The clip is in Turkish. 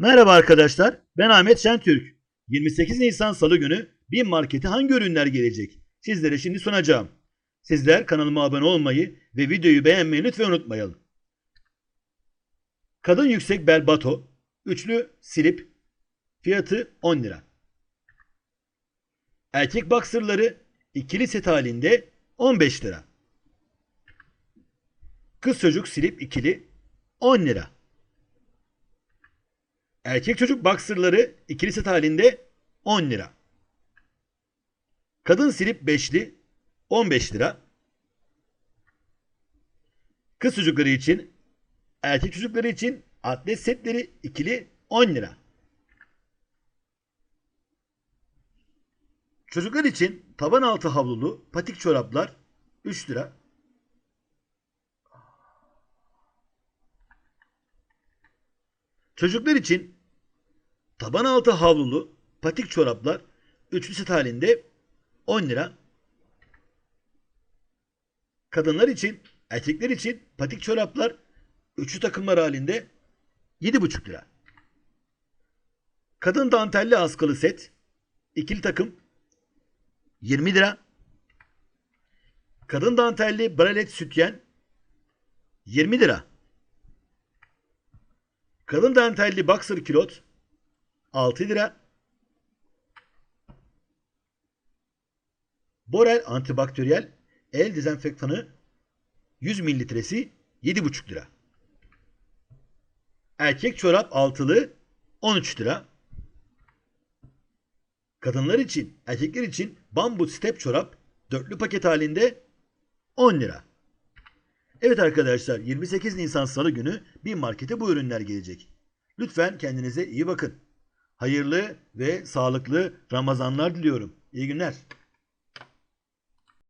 Merhaba arkadaşlar, ben Ahmet Şentürk. 28 Nisan Salı günü BİM Market'e hangi ürünler gelecek? Sizlere şimdi sunacağım. Sizler kanalıma abone olmayı ve videoyu beğenmeyi lütfen unutmayalım. Kadın yüksek bel bato, üçlü slip, fiyatı 10 lira. Erkek boxerları ikili set halinde 15 lira. Kız çocuk slip ikili 10 lira. Erkek çocuk boxerları ikili set halinde 10 lira. Kadın silip beşli 15 lira. Kız çocukları için, erkek çocukları için atlet setleri ikili 10 lira. Çocuklar için taban altı havlulu patik çoraplar 3 lira. Çocuklar için taban altı havlulu patik çoraplar üçlü set halinde 10 lira. Kadınlar için, erkekler için patik çoraplar üçlü takımlar halinde 7,5 lira. Kadın dantelli askılı set ikili takım 20 lira. Kadın dantelli bralet sütyen 20 lira. Kadın dantelli boxer kilot 6 lira. Borel antibakteriyel el dezenfektanı 100 mililitresi 7,5 lira. Erkek çorap altılı 13 lira. Kadınlar için, erkekler için bambu step çorap dörtlü paket halinde 10 lira. Evet arkadaşlar 28 Nisan Salı günü bir markete bu ürünler gelecek. Lütfen kendinize iyi bakın. Hayırlı ve sağlıklı Ramazanlar diliyorum. İyi günler.